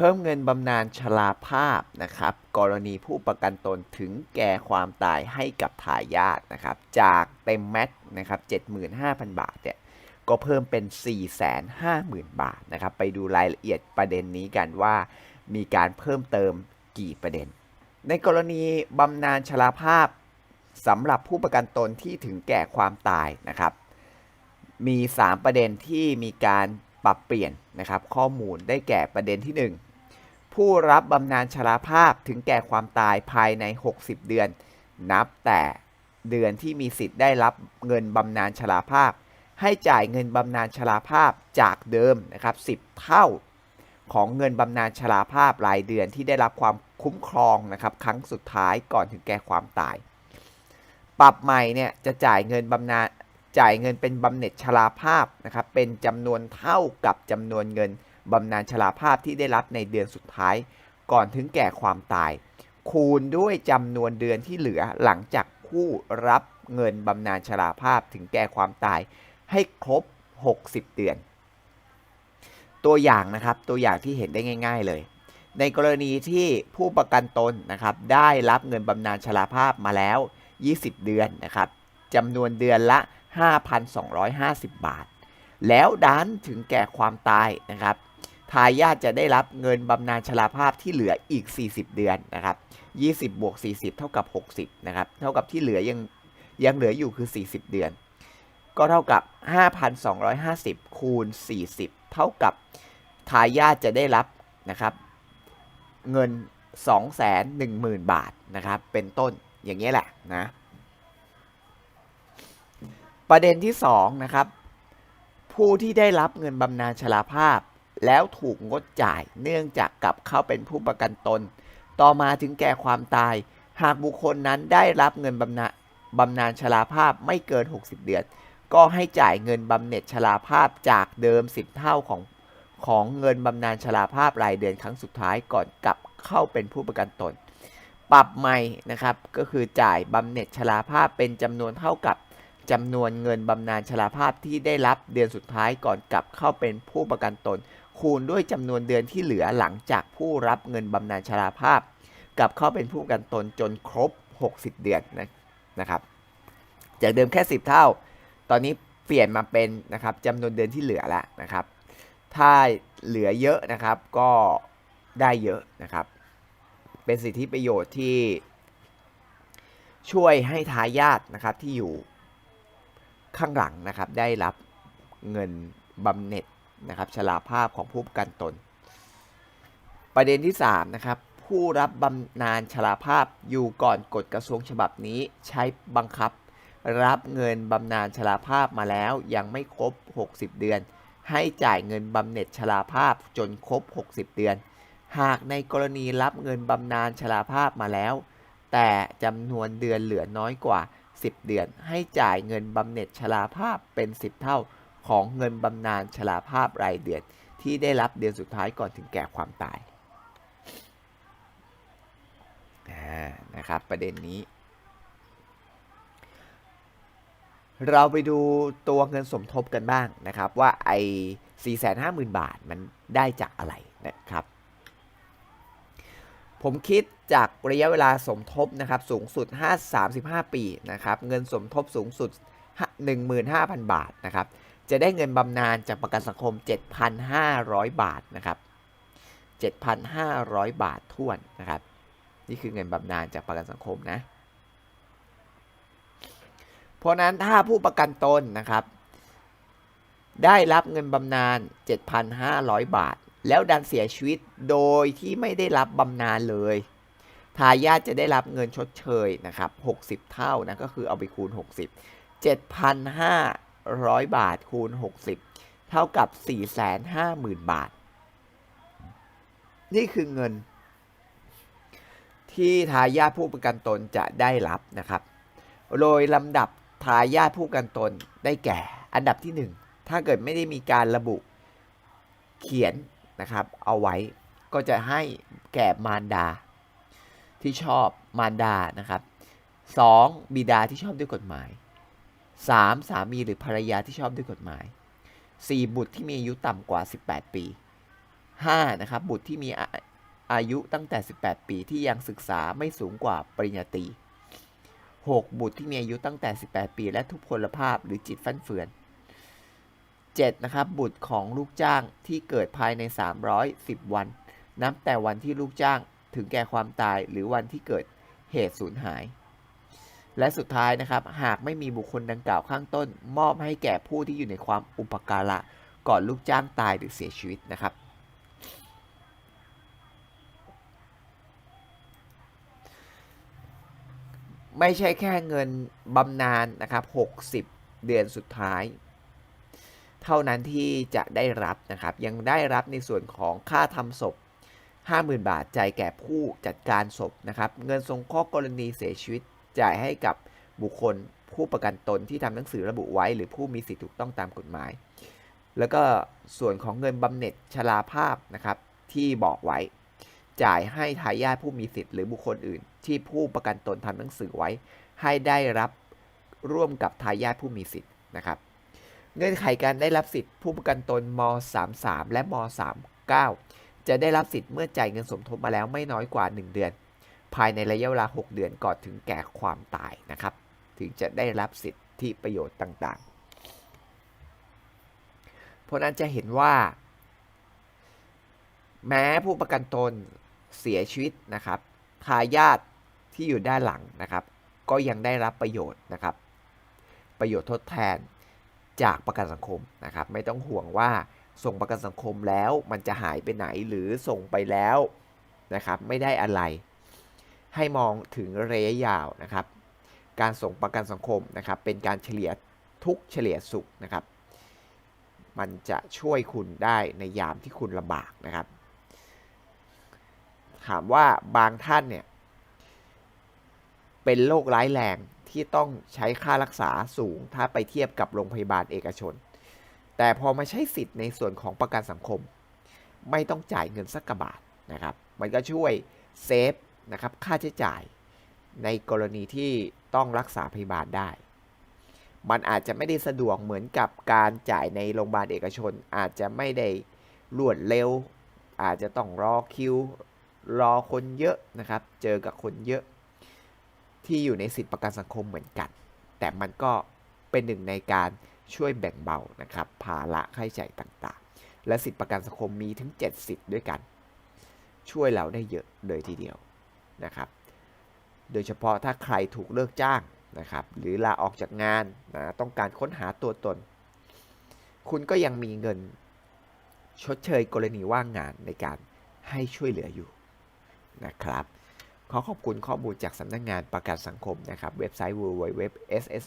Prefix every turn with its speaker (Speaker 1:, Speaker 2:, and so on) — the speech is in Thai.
Speaker 1: เพิ่มเงินบำนาญชราภาพนะครับ กรณีผู้ประกันตนถึงแก่ความตายให้กับทายาทนะครับ จากเต็มแม็กซ์นะครับ75,000 บาทเนี่ยก็เพิ่มเป็น 450,000 บาทนะครับ ไปดูรายละเอียดประเด็นนี้กันว่า มีการเพิ่มเติมกี่ประเด็น ในกรณีบำนาญชราภาพสำหรับผู้ประกันตนที่ถึงแก่ความตายนะครับ มี 3 ประเด็นที่มีการปรับเปลี่ยนนะครับ ข้อมูลได้แก่ประเด็นที่ 1 ผู้รับบำนาญชราภาพถึงแก่ความตายภายใน 60 เดือน นับแต่เดือนที่มีสิทธิ์ได้รับเงินบำนาญชราภาพ ให้จ่ายเงินบำนาญชราภาพจากเดิมนะครับ10 เท่าของเงินบำนาญชราภาพรายเดือนที่ได้รับความคุ้มครองนะครับครั้งสุดท้ายก่อนถึงแก่ความตาย ปรับใหม่เนี่ยจะจ่ายเงินบำนาญจ่ายเงินเป็นบำเหน็จชราภาพนะครับเป็นจำนวนเท่ากับจำนวนเงิน บำนาญชราภาพที่ได้รับในเดือนสุดท้าย ก่อนถึงแก่ความตาย คูณด้วยจำนวนเดือนที่เหลือหลังจากผู้รับเงินบำนาญชราภาพถึงแก่ความตาย ให้ครบ 60 เดือน ตัวอย่างนะครับตัวอย่างที่เห็นได้ง่าย ๆเลย ในกรณีที่ผู้ประกันตนนะครับได้รับเงินบำนาญชราภาพมาแล้ว 20 เดือนนะครับจำนวนเดือนละ 5,250 บาท แล้วดันถึงแก่ความตายนะครับ ทายาทจะได้รับเงินบำนาญชราภาพที่เหลืออีก 40 เดือนนะครับ 20 บวก 40 เท่ากับ 60 นะครับ เท่ากับที่เหลือยังยังเหลืออยู่คือ 40 เดือน ก็เท่ากับ 5,250 คูณ 40 เท่ากับทายาทจะได้รับนะครับ เงิน 210,000 บาทนะครับ เป็นต้นอย่างนี้แหละนะ ประเด็นที่2นะครับผู้ที่ได้รับเงินบำนาญชราภาพ แล้วถูกงดจ่ายเนื่องจากกลับเข้าเป็นผู้ประกันตน ต่อมาถึงแก่ความตาย หากบุคคลนั้นได้รับเงินบำนาญบำนาญชราภาพไม่เกิน 60 เดือน ก็ให้จ่ายเงินบำเหน็จชราภาพจากเดิม 10 เท่าของของเงินบำนาญชราภาพรายเดือนครั้งสุดท้ายก่อนกลับเข้าเป็นผู้ประกันตน ปรับใหม่นะครับก็คือจ่ายบำเหน็จชราภาพเป็นจำนวนเท่ากับจำนวนเงินบำนาญชราภาพที่ได้รับเดือนสุดท้ายก่อนกลับเข้าเป็นผู้ประกันตน คูณด้วยจำนวนเดือนที่เหลือหลังจากผู้รับเงินบำนาญชราภาพ กับเข้าเป็นผู้กันตนจนครบ 60 เดือนนะนะครับ จากเดิมแค่ 10 เท่า ตอนนี้เปลี่ยนมาเป็นนะครับจำนวนเดือนที่เหลือแล้วนะครับ ถ้าเหลือเยอะนะครับก็ได้เยอะนะครับ เป็นสิทธิประโยชน์ที่ ช่วยให้ทายาทนะครับที่อยู่ข้างหลังนะครับได้รับเงินบำเหน็จ นะครับชราภาพของผู้ประกันตน ประเด็นที่3นะครับผู้รับบำนาญชราภาพอยู่ก่อนกฎกระทรวงฉบับนี้ใช้บังคับ รับเงินบำนาญชราภาพมาแล้วยังไม่ครบ 60 เดือน ให้จ่ายเงินบำเหน็จชราภาพจนครบ 60 เดือน หากในกรณีรับเงินบำนาญชราภาพมาแล้ว แต่จำนวนเดือนเหลือน้อยกว่า 10 เดือน ให้จ่ายเงินบำเหน็จชราภาพเป็น 10 เท่า ของเงินบำนาญชราภาพรายเดือนที่ได้รับเดือนสุดท้ายก่อนถึงแก่ความตายนะครับประเด็นนี้ เราไปดูตัวเงินสมทบกันบ้างนะครับว่าไอ้450,000 บาทมันได้จากอะไรนะครับ ผมคิดจากระยะเวลาสมทบนะครับสูงสุด 5 35 ปีนะครับเงินสมทบสูงสุด 15,000 บาทนะครับ จะได้เงินบำนาญจากประกันสังคม 7,500 บาทนะครับ 7,500 บาทท้วนนะครับ นี่คือเงินบำนาญจากประกันสังคมนะ เพราะนั้นถ้าผู้ประกันตนนะครับ ได้รับเงินบำนาญ 7,500 บาท แล้วดันเสียชีวิตโดยที่ไม่ได้รับบำนาญเลยทายาทจะได้รับเงินชดเชยนะครับ 60 เท่านะก็คือเอาไปคูณ 60 7,500 บาทคูณ 60 เท่ากับ 450,000 บาท นี่คือเงิน ที่ทายาทผู้ประกันตนจะได้รับนะครับ โดยลำดับทายาทผู้ประกันตนได้แก่ อันดับที่ 1 ถ้าเกิดไม่ได้มีการระบุเขียนนะครับ เอาไว้ก็จะให้แก่มารดา ที่ชอบมารดานะครับ 2. บิดาที่ชอบด้วยกฎหมาย 3. สามีหรือภรรยาที่ชอบด้วยกฎหมาย 4. บุตรที่มีอายุต่ำกว่า 18 ปี 5. นะครับบุตรที่มีอายุตั้งแต่ 18 ปีที่ยังศึกษาไม่สูงกว่าปริญญาตรี 6. บุตรที่มีอายุตั้งแต่ 18 ปี และทุพพลภาพหรือจิตฟั่นเฟือน 7. นะครับบุตรของลูกจ้างที่เกิดภายใน 310 วัน นับแต่วันที่ลูกจ้างถึงแก่ความตายหรือวันที่เกิดเหตุสูญหาย และสุดท้ายนะครับ หากไม่มีบุคคลดังกล่าวข้างต้น มอบให้แก่ผู้ที่อยู่ในความอุปการะก่อนลูกจ้างตายหรือเสียชีวิตนะครับ ไม่ใช่แค่เงินบำนาญนะครับ 60 เดือนสุดท้าย เท่านั้นที่จะได้รับนะครับ ยังได้รับในส่วนของค่าทำศพ 50,000 บาทจ่ายแก่ผู้จัดการศพนะครับ เงินสงเคราะห์กรณีเสียชีวิต จ่ายให้กับบุคคลผู้ประกันตนที่ทำหนังสือระบุไว้ หรือผู้มีสิทธิถูกต้องตามกฎหมาย แล้วก็ส่วนของเงินบำเหน็จชราภาพนะครับที่บอกไว้ จ่ายให้ทายาทผู้มีสิทธิ์หรือบุคคลอื่น ที่ผู้ประกันตนทำหนังสือไว้ ให้ได้รับร่วมกับทายาทผู้มีสิทธิ์นะครับเงื่อนไขการได้รับสิทธิ์ผู้ประกันตนม 33 และม 39 จะได้รับสิทธิ์เมื่อจ่ายเงินสมทบมาแล้วไม่น้อยกว่า 1 เดือน ภายในระยะเวลา 6 เดือนก่อนถึงแก่ความตายนะครับ ถึงจะได้รับสิทธิประโยชน์ต่างๆ เพราะนั้นจะเห็นว่า แม้ผู้ประกันตนเสียชีวิตนะครับทายาทที่อยู่ด้านหลังนะครับ ก็ยังได้รับประโยชน์นะครับ ประโยชน์ทดแทนจากประกันสังคมนะครับ ไม่ต้องห่วงว่าส่งประกันสังคมแล้วมันจะหายไปไหนหรือส่งไปแล้วนะครับ ไม่ได้อะไร ให้มองถึงระยะยาวนะครับ การส่งประกันสังคมนะครับ เป็นการเฉลี่ยทุกเฉลี่ยสุขนะครับ มันจะช่วยคุณได้ในยามที่คุณลำบากนะครับ ถามว่าบางท่านเนี่ย เป็นโรคร้ายแรงที่ต้องใช้ค่ารักษาสูงถ้าไปเทียบกับโรงพยาบาลเอกชน แต่พอมาใช้สิทธิ์ในส่วนของประกันสังคม ไม่ต้องจ่ายเงินสักกะบาทนะครับ มันก็ช่วยเซฟ นะครับค่าใช้จ่ายในกรณีที่ต้องรักษาพยาบาลได้ มันอาจจะไม่ได้สะดวกเหมือนกับการจ่ายในโรงพยาบาลเอกชน อาจจะไม่ได้รวดเร็ว อาจจะต้องรอคิวรอคนเยอะนะครับ เจอกับคนเยอะ ที่อยู่ในสิทธิประกันสังคมเหมือนกัน แต่มันก็เป็นหนึ่งในการช่วยแบ่งเบานะครับภาระค่าใช้จ่ายต่างๆ และสิทธิประกันสังคมมีถึง7สิทธิ์ด้วยกัน ช่วยเราได้เยอะเลยทีเดียว นะครับ โดยเฉพาะถ้าใครถูกเลิกจ้างนะครับ หรือลาออกจากงานนะต้องการค้นหาตัวตน คุณก็ยังมีเงินชดเชยกรณีว่างงานในการให้ช่วยเหลืออยู่นะครับ ขอขอบคุณข้อมูลจากสำนักงงานประกันสังคมนะครับ เว็บไซต์ www.sso.go.th